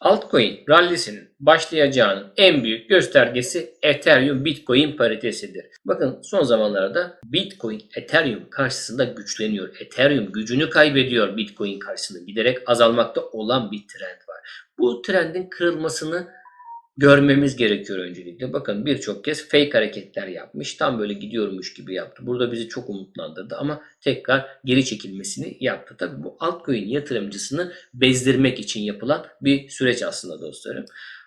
Altcoin rallisinin başlayacağının en büyük göstergesi Ethereum Bitcoin paritesidir. Bakın son zamanlarda Bitcoin Ethereum karşısında güçleniyor. Ethereum gücünü kaybediyor Bitcoin karşısında. Giderek azalmakta olan bir trend var. Bu trendin kırılmasını görmemiz gerekiyor öncelikle. Bakın birçok kez fake hareketler yapmış. Tam böyle gidiyormuş gibi yaptı. Burada bizi çok umutlandırdı ama tekrar geri çekilmesini yaptı. Tabii bu altcoin yatırımcısını bezdirmek için yapılan bir süreç aslında dostlarım.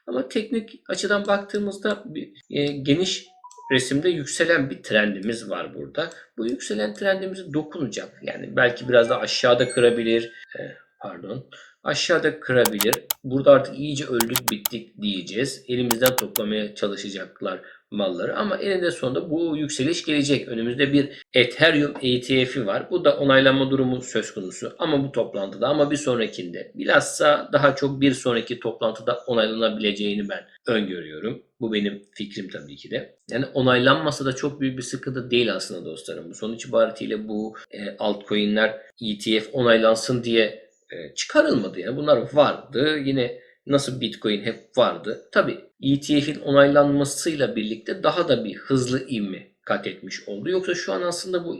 Ama teknik açıdan baktığımızda bir, e, geniş resimde yükselen bir trendimiz var burada. Bu yükselen trendimizi dokunacak. Yani belki biraz da aşağıda kırabilir. E, pardon aşağıda kırabilir. Burada artık iyice öldük bittik diyeceğiz. Elimizden toplamaya çalışacaklar malları ama eninde sonunda bu yükseliş gelecek. Önümüzde bir Ethereum ETF'i var. Bu da onaylanma durumu söz konusu. Ama bu toplantıda ama bir sonrakinde bilhassa daha çok bir sonraki toplantıda onaylanabileceğini ben öngörüyorum. Bu benim fikrim tabii ki de. Yani onaylanmasa da çok büyük bir sıkıntı değil aslında dostlarım. Sonuç itibariyle bu e, altcoin'ler ETF onaylansın diye e, çıkarılmadı. Yani bunlar vardı. Yine nasıl Bitcoin hep vardı. Tabi ETF'in onaylanmasıyla birlikte daha da bir hızlı ivme kat etmiş oldu. Yoksa şu an aslında bu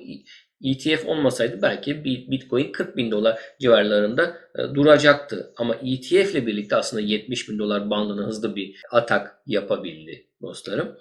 ETF olmasaydı belki Bitcoin 40 bin dolar civarlarında e, duracaktı. Ama ETF ile birlikte aslında 70 bin dolar bandına hızlı bir atak yapabildi dostlarım.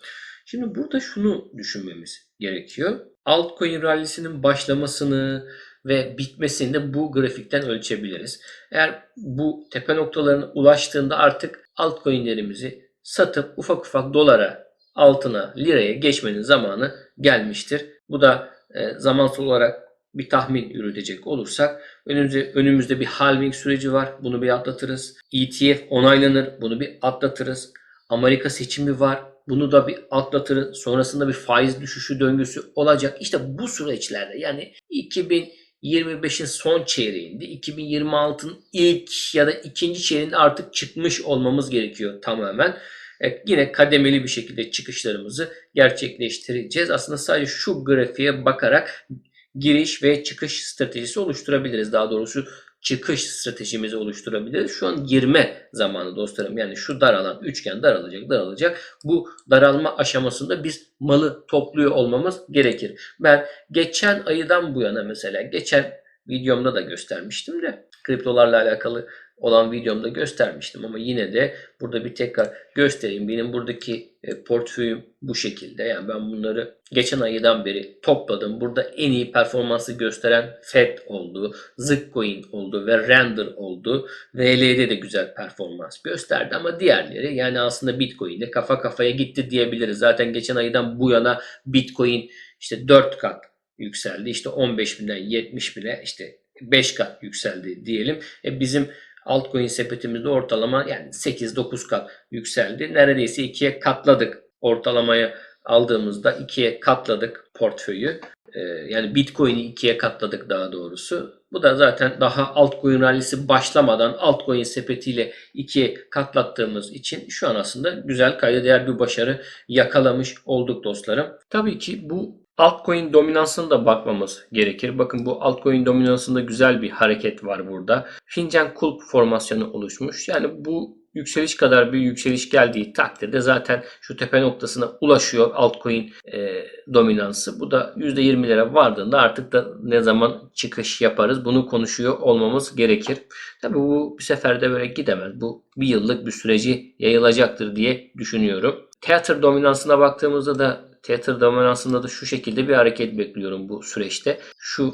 Şimdi burada şunu düşünmemiz gerekiyor. Altcoin rallisinin başlamasını, ve bitmesini de bu grafikten ölçebiliriz. Eğer bu tepe noktalarına ulaştığında artık altcoin'lerimizi satıp ufak ufak dolara, altına, liraya geçmenin zamanı gelmiştir. Bu da e, zamansal olarak bir tahmin yürütecek olursak önümüzde, önümüzde bir halving süreci var. Bunu bir atlatırız. ETF onaylanır. Bunu bir atlatırız. Amerika seçimi var. Bunu da bir atlatırız. Sonrasında bir faiz düşüşü döngüsü olacak. İşte bu süreçlerde yani 2000 2025'in son çeyreğinde 2026'ın ilk ya da ikinci çeyreğinde artık çıkmış olmamız gerekiyor tamamen. Evet, yine kademeli bir şekilde çıkışlarımızı gerçekleştireceğiz. Aslında sadece şu grafiğe bakarak giriş ve çıkış stratejisi oluşturabiliriz. Daha doğrusu çıkış stratejimizi oluşturabiliriz. Şu an girme zamanı dostlarım. Yani şu daralan üçgen daralacak daralacak. Bu daralma aşamasında biz malı topluyor olmamız gerekir. Ben geçen aydan bu yana mesela geçen videomda da göstermiştim de kriptolarla alakalı olan videomda göstermiştim ama yine de burada bir tekrar göstereyim. Benim buradaki e, portföyüm bu şekilde. Yani ben bunları geçen aydan beri topladım. Burada en iyi performansı gösteren FED oldu, Zipcoin oldu ve Render oldu. VL'de de güzel performans gösterdi ama diğerleri yani aslında Bitcoin'de kafa kafaya gitti diyebiliriz. Zaten geçen aydan bu yana Bitcoin işte 4 kat yükseldi. İşte 15 binden 70 bine işte 5 kat yükseldi diyelim. E bizim altcoin sepetimizde ortalama yani 8-9 kat yükseldi. Neredeyse ikiye katladık ortalamaya aldığımızda ikiye katladık portföyü. Ee, yani Bitcoin'i ikiye katladık daha doğrusu. Bu da zaten daha altcoin rallisi başlamadan altcoin sepetiyle ikiye katlattığımız için şu an aslında güzel kayda değer bir başarı yakalamış olduk dostlarım. Tabii ki bu altcoin dominansına da bakmamız gerekir. Bakın bu altcoin dominansında güzel bir hareket var burada. Fincan kulp formasyonu oluşmuş. Yani bu yükseliş kadar bir yükseliş geldiği takdirde zaten şu tepe noktasına ulaşıyor altcoin e, dominansı. Bu da %20'lere vardığında artık da ne zaman çıkış yaparız bunu konuşuyor olmamız gerekir. Tabi bu bir seferde böyle gidemez. Bu bir yıllık bir süreci yayılacaktır diye düşünüyorum. Teatr dominansına baktığımızda da Tether dominansında da şu şekilde bir hareket bekliyorum bu süreçte. Şu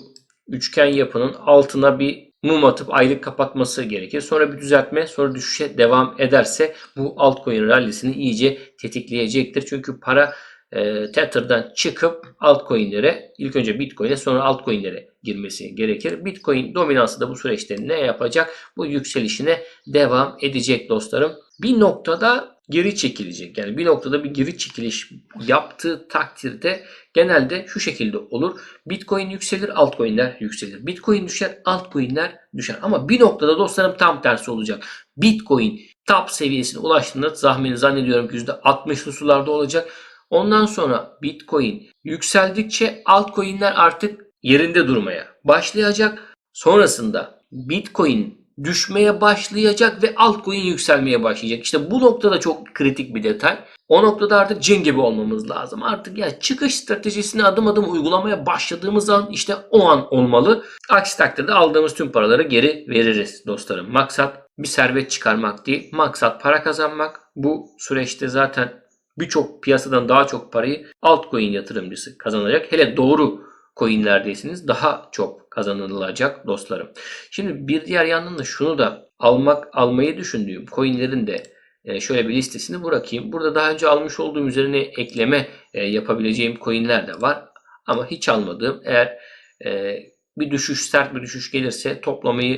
üçgen yapının altına bir mum atıp aylık kapatması gerekir. Sonra bir düzeltme sonra düşüşe devam ederse bu altcoin rallisini iyice tetikleyecektir. Çünkü para e, Tether'dan çıkıp altcoin'lere ilk önce Bitcoin'e sonra altcoin'lere girmesi gerekir. Bitcoin dominansı da bu süreçte ne yapacak? Bu yükselişine devam edecek dostlarım. Bir noktada geri çekilecek. Yani bir noktada bir geri çekiliş yaptığı takdirde genelde şu şekilde olur. Bitcoin yükselir, altcoin'ler yükselir. Bitcoin düşer, altcoin'ler düşer. Ama bir noktada dostlarım tam tersi olacak. Bitcoin top seviyesine ulaştığında tahmini zannediyorum ki %60'lı sularda olacak. Ondan sonra Bitcoin yükseldikçe altcoin'ler artık yerinde durmaya başlayacak. Sonrasında Bitcoin düşmeye başlayacak ve altcoin yükselmeye başlayacak. İşte bu noktada çok kritik bir detay. O noktada artık cin gibi olmamız lazım. Artık ya çıkış stratejisini adım adım uygulamaya başladığımız an işte o an olmalı. Aksi takdirde aldığımız tüm paraları geri veririz dostlarım. Maksat bir servet çıkarmak değil. Maksat para kazanmak. Bu süreçte zaten birçok piyasadan daha çok parayı altcoin yatırımcısı kazanacak. Hele doğru coinlerdeyseniz daha çok kazanılacak dostlarım. Şimdi bir diğer yandan da şunu da almak almayı düşündüğüm coinlerin de e, şöyle bir listesini bırakayım. Burada daha önce almış olduğum üzerine ekleme e, yapabileceğim coinler de var. Ama hiç almadığım eğer e, bir düşüş sert bir düşüş gelirse toplamayı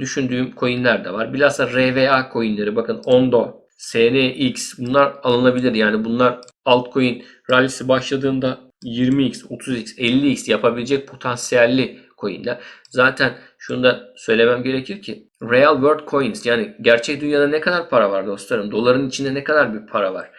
düşündüğüm coinler de var. Bilhassa RVA coinleri bakın Ondo, SNX bunlar alınabilir. Yani bunlar altcoin rallisi başladığında 20x, 30x, 50x yapabilecek potansiyelli coinler. Zaten şunu da söylemem gerekir ki real world coins yani gerçek dünyada ne kadar para var dostlarım? Doların içinde ne kadar bir para var?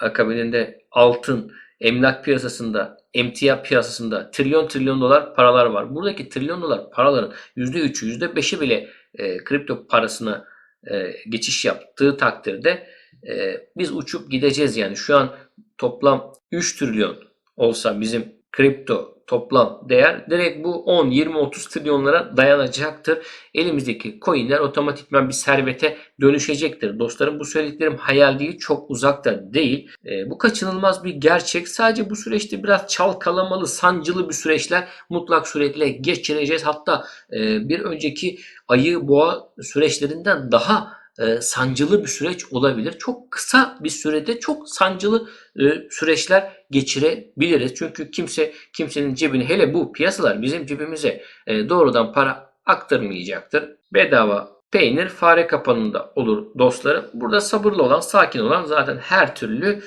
Akabininde altın, emlak piyasasında, emtia piyasasında trilyon trilyon dolar paralar var. Buradaki trilyon dolar paraların %3'ü, %5'i bile e, kripto parasına e, geçiş yaptığı takdirde e, biz uçup gideceğiz yani. Şu an toplam 3 trilyon olsa bizim kripto toplam değer direkt bu 10, 20, 30 trilyonlara dayanacaktır. Elimizdeki coinler otomatikman bir servete dönüşecektir. Dostlarım bu söylediklerim hayal değil, çok uzakta değil. E, bu kaçınılmaz bir gerçek. Sadece bu süreçte biraz çalkalamalı, sancılı bir süreçler mutlak suretle geçireceğiz. Hatta e, bir önceki ayı boğa süreçlerinden daha e, sancılı bir süreç olabilir. Çok kısa bir sürede çok sancılı e, süreçler geçirebiliriz. Çünkü kimse kimsenin cebine hele bu piyasalar bizim cebimize e, doğrudan para aktarmayacaktır. Bedava peynir fare kapanında olur dostlarım. Burada sabırlı olan, sakin olan zaten her türlü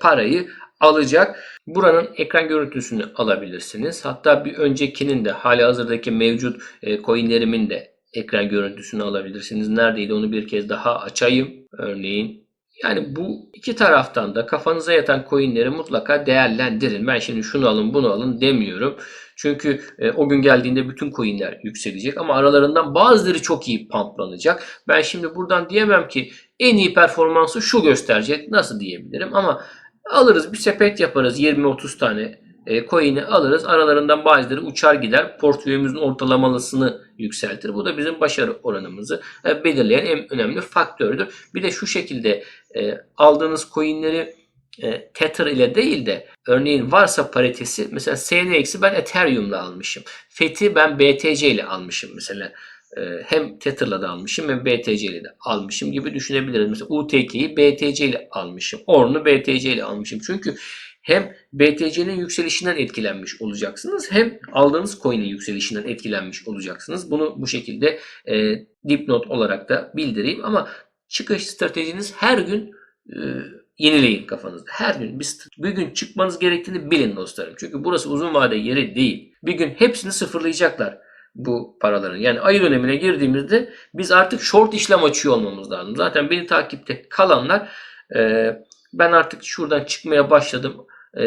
parayı alacak. Buranın ekran görüntüsünü alabilirsiniz. Hatta bir öncekinin de hali hazırdaki mevcut e, coinlerimin de ekran görüntüsünü alabilirsiniz. Neredeydi onu bir kez daha açayım. Örneğin yani bu iki taraftan da kafanıza yatan coinleri mutlaka değerlendirin. Ben şimdi şunu alın bunu alın demiyorum. Çünkü e, o gün geldiğinde bütün coinler yükselecek ama aralarından bazıları çok iyi pumplanacak. Ben şimdi buradan diyemem ki en iyi performansı şu gösterecek. Nasıl diyebilirim ama alırız bir sepet yaparız 20-30 tane e, coin'i alırız. Aralarından bazıları uçar gider. Portföyümüzün ortalamalısını yükseltir. Bu da bizim başarı oranımızı e, belirleyen en önemli faktördür. Bir de şu şekilde e, aldığınız coin'leri e, Tether ile değil de örneğin varsa paritesi mesela SNX'i ben Ethereum'la almışım. FET'i ben BTC ile almışım mesela. E, hem Tether'la da almışım hem BTC ile de almışım gibi düşünebiliriz. Mesela UTK'yi BTC ile almışım. Orn'u BTC ile almışım. Çünkü hem BTC'nin yükselişinden etkilenmiş olacaksınız hem aldığınız coin'in yükselişinden etkilenmiş olacaksınız. Bunu bu şekilde e, dipnot olarak da bildireyim ama çıkış stratejiniz her gün e, yenileyin kafanızda. Her gün bir, bir gün çıkmanız gerektiğini bilin dostlarım. Çünkü burası uzun vade yeri değil. Bir gün hepsini sıfırlayacaklar bu paraların. Yani ayı dönemine girdiğimizde biz artık short işlem açıyor olmamız lazım. Zaten beni takipte kalanlar e, ben artık şuradan çıkmaya başladım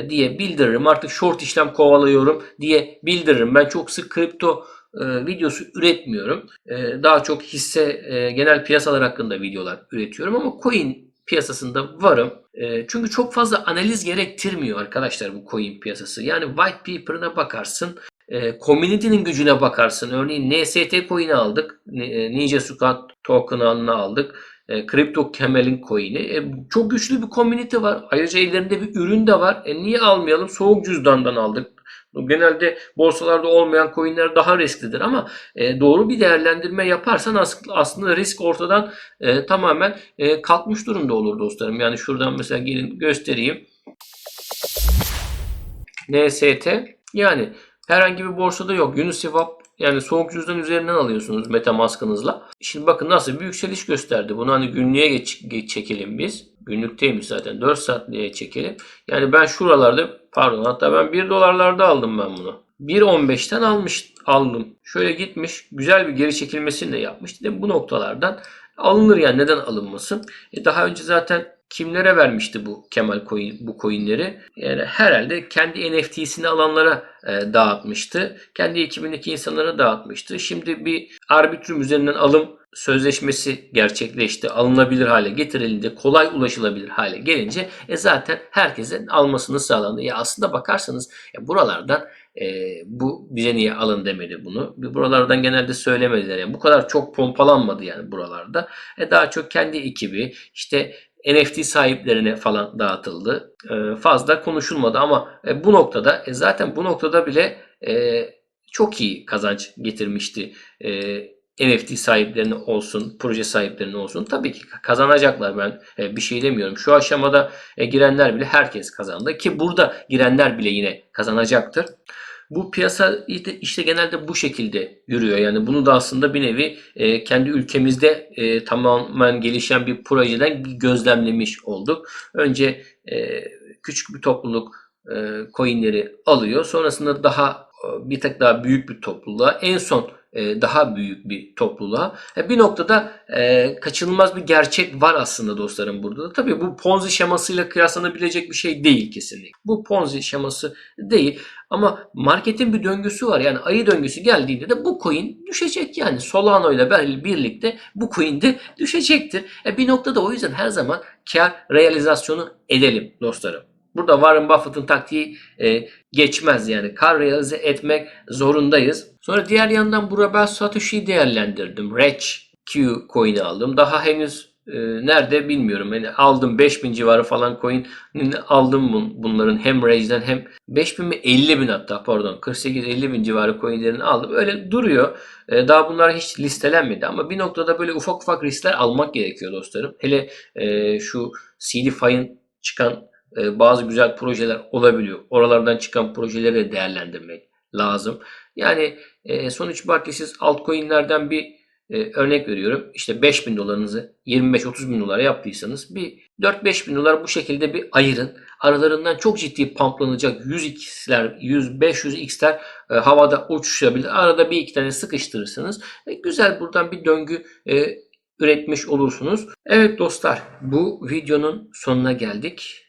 diye bildiririm. Artık short işlem kovalıyorum diye bildiririm. Ben çok sık kripto e, videosu üretmiyorum. E, daha çok hisse genel piyasalar hakkında videolar üretiyorum ama coin piyasasında varım. çünkü çok fazla analiz gerektirmiyor arkadaşlar bu coin piyasası. Yani white paper'ına bakarsın. community'nin gücüne bakarsın. Örneğin NST coin'i aldık. Ninja Squad token'ını aldık e, Crypto Camel'in coin'i. E, çok güçlü bir community var. Ayrıca ellerinde bir ürün de var. E, niye almayalım? Soğuk cüzdandan aldık. Genelde borsalarda olmayan coinler daha risklidir ama e, doğru bir değerlendirme yaparsan as- aslında risk ortadan e, tamamen e, kalkmış durumda olur dostlarım. Yani şuradan mesela gelin göstereyim. NST yani herhangi bir borsada yok. Uniswap yani soğuk cüzdan üzerinden alıyorsunuz Metamask'ınızla. Şimdi bakın nasıl bir yükseliş gösterdi. Bunu hani günlüğe geç, geç çekelim biz. Günlükteymiş zaten 4 saatliğe çekelim. Yani ben şuralarda pardon hatta ben 1 dolarlarda aldım ben bunu. 1.15'ten almış aldım. Şöyle gitmiş güzel bir geri çekilmesini de yapmış. Dedim bu noktalardan alınır yani neden alınmasın. E daha önce zaten kimlere vermişti bu Kemal coin, bu coinleri? Yani herhalde kendi NFT'sini alanlara e, dağıtmıştı. Kendi ekibindeki insanlara dağıtmıştı. Şimdi bir arbitrum üzerinden alım sözleşmesi gerçekleşti. Alınabilir hale getirildi. Kolay ulaşılabilir hale gelince e, zaten herkesin almasını sağlandı. Ya aslında bakarsanız ya buralardan e, bu bize niye alın demedi bunu. Buralardan genelde söylemediler. Yani bu kadar çok pompalanmadı yani buralarda. E, daha çok kendi ekibi işte NFT sahiplerine falan dağıtıldı. E, fazla konuşulmadı ama e, bu noktada e, zaten bu noktada bile e, çok iyi kazanç getirmişti. E, NFT sahiplerine olsun, proje sahiplerine olsun tabii ki kazanacaklar. Ben e, bir şey demiyorum. Şu aşamada e, girenler bile herkes kazandı ki burada girenler bile yine kazanacaktır. Bu piyasa işte, genelde bu şekilde yürüyor. Yani bunu da aslında bir nevi e, kendi ülkemizde e, tamamen gelişen bir projeden gözlemlemiş olduk. Önce e, küçük bir topluluk e, coinleri alıyor. Sonrasında daha bir tek daha büyük bir topluluğa en son e, daha büyük bir topluluğa. E, bir noktada e, kaçınılmaz bir gerçek var aslında dostlarım burada da. Tabii bu Ponzi şemasıyla kıyaslanabilecek bir şey değil kesinlikle. Bu Ponzi şeması değil ama marketin bir döngüsü var. Yani ayı döngüsü geldiğinde de bu coin düşecek yani. Solano ile birlikte bu coin de düşecektir. E, bir noktada o yüzden her zaman kar realizasyonu edelim dostlarım. Burada Warren Buffett'ın taktiği e, geçmez yani. Kar realize etmek zorundayız. Sonra diğer yandan burada ben Satoshi'yi değerlendirdim. Rech Q coin'i aldım. Daha henüz e, nerede bilmiyorum. Yani aldım 5000 civarı falan coin aldım bun, bunların hem Rage'den hem 5000 mi 50 bin hatta pardon 48-50 bin civarı coinlerini aldım. Öyle duruyor. E, daha bunlar hiç listelenmedi ama bir noktada böyle ufak ufak riskler almak gerekiyor dostlarım. Hele e, şu CDFI'ın çıkan e, bazı güzel projeler olabiliyor. Oralardan çıkan projeleri de değerlendirmek lazım. Yani e, sonuç itibariyle siz altcoin'lerden bir e, örnek veriyorum. İşte 5000 dolarınızı 25-30 bin dolara yaptıysanız bir 4-5 bin dolar bu şekilde bir ayırın. Aralarından çok ciddi pamplanacak 100x'ler, 100-500x'ler e, havada uçuşabilir. Arada bir iki tane sıkıştırırsınız. Güzel buradan bir döngü üretmiş olursunuz. Evet dostlar bu videonun sonuna geldik.